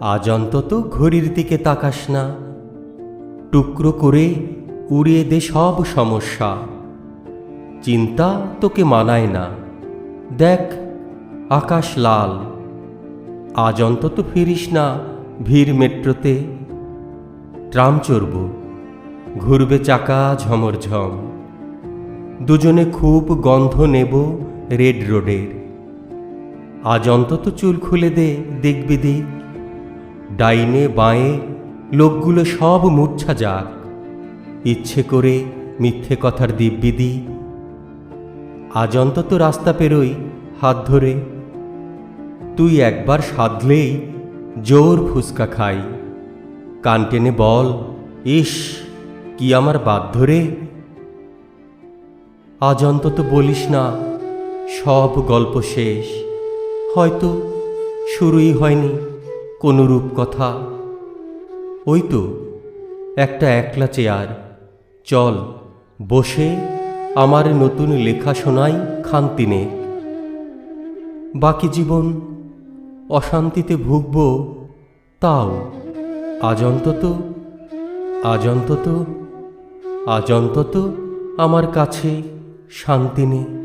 আজ অন্তত ঘড়ির দিকে তাকাস না। টুকরো করে উড়িয়ে দে সব সমস্যা। চিন্তা তোকে মানায় না। দেখ, আকাশ লাল। আজ অন্তত ফিরিস না ভিড় মেট্রোতে। ট্রাম চড়ব, ঘুরবে চাকা ঝমরঝম। দুজনে খুব গন্ধ নেব রেড রোডের। আজ অন্তত চুল খুলে দে, দেখবি দিক ডাইনে বাঁয়ে লোকগুলো সব মূর্ছা যাক। ইচ্ছে করে মিথ্যে কথার দিব্যি দি আজ অন্তত রাস্তা পেরোই হাত ধরে। তুই একবার সাধলেই জোর ফুসকা খাই। কান টেনে বল, ইস, কি আমার বাধ্য রে আজ অন্তত বলিস না, সব গল্প শেষ। হয়তো শুরুই হয়নি। কোনো রূপকথা ওই তো একটা একলা চেয়ার। চল, বসে আমার নতুন লেখা শোনাই খান্তিনে বাকি জীবন অশান্তিতে ভুগব তাও। আজ অন্তত আজ অন্তত আজ অন্তত আমার কাছে শান্তি নেই।